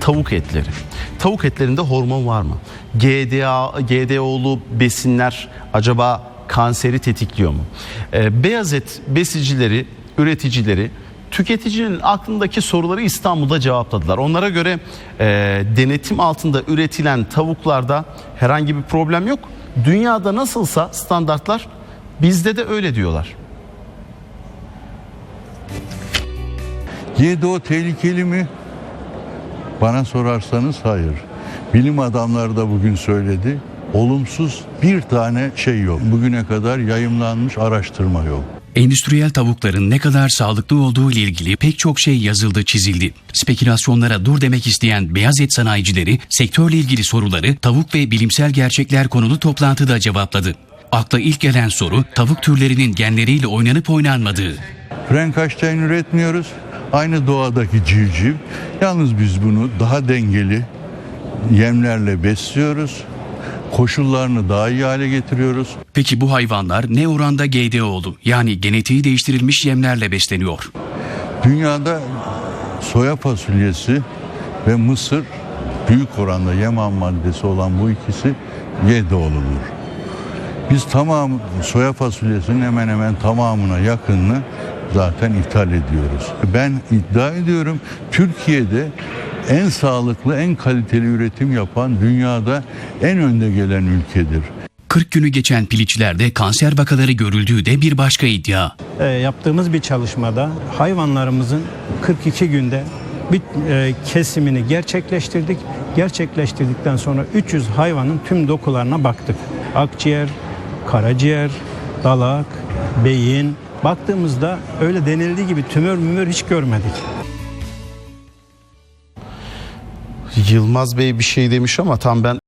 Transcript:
tavuk etleri. Tavuk etlerinde hormon var mı? GDA, GDO'lu besinler acaba kanseri tetikliyor mu? Ee, beyaz et besicileri, üreticileri tüketicinin aklındaki soruları İstanbul'da cevapladılar. Onlara göre e, denetim altında üretilen tavuklarda herhangi bir problem yok. Dünyada nasılsa standartlar bizde de öyle diyorlar. GDO tehlikeli mi? Bana sorarsanız hayır. Bilim adamları da bugün söyledi. Olumsuz bir tane şey yok. Bugüne kadar yayımlanmış araştırma yok. Endüstriyel tavukların ne kadar sağlıklı olduğu ile ilgili pek çok şey yazıldı, çizildi. Spekülasyonlara dur demek isteyen beyaz et sanayicileri sektörle ilgili soruları tavuk ve bilimsel gerçekler konulu toplantıda cevapladı. Akla ilk gelen soru tavuk türlerinin genleriyle oynanıp oynanmadığı. Frankenstein üretmiyoruz. Aynı doğadaki civciv. Yalnız biz bunu daha dengeli yemlerle besliyoruz. Koşullarını daha iyi hale getiriyoruz. Peki bu hayvanlar ne oranda GDO'lu yani genetiği değiştirilmiş yemlerle besleniyor? Dünyada soya fasulyesi ve mısır büyük oranda yem ham maddesi olan bu ikisi GDO'ludur. Biz tamam soya fasulyesinin hemen hemen tamamına yakınını zaten ithal ediyoruz. Ben iddia ediyorum Türkiye'de en sağlıklı, en kaliteli üretim yapan dünyada en önde gelen ülkedir. 40 günü geçen piliçlerde kanser vakaları görüldüğü de bir başka iddia. E, yaptığımız bir çalışmada hayvanlarımızın 42 günde bir e, kesimini gerçekleştirdik. Gerçekleştirdikten sonra 300 hayvanın tüm dokularına baktık. Akciğer, karaciğer, dalak, beyin. Baktığımızda öyle denildiği gibi tümör mümör hiç görmedik. Yılmaz Bey bir şey demiş ama tam ben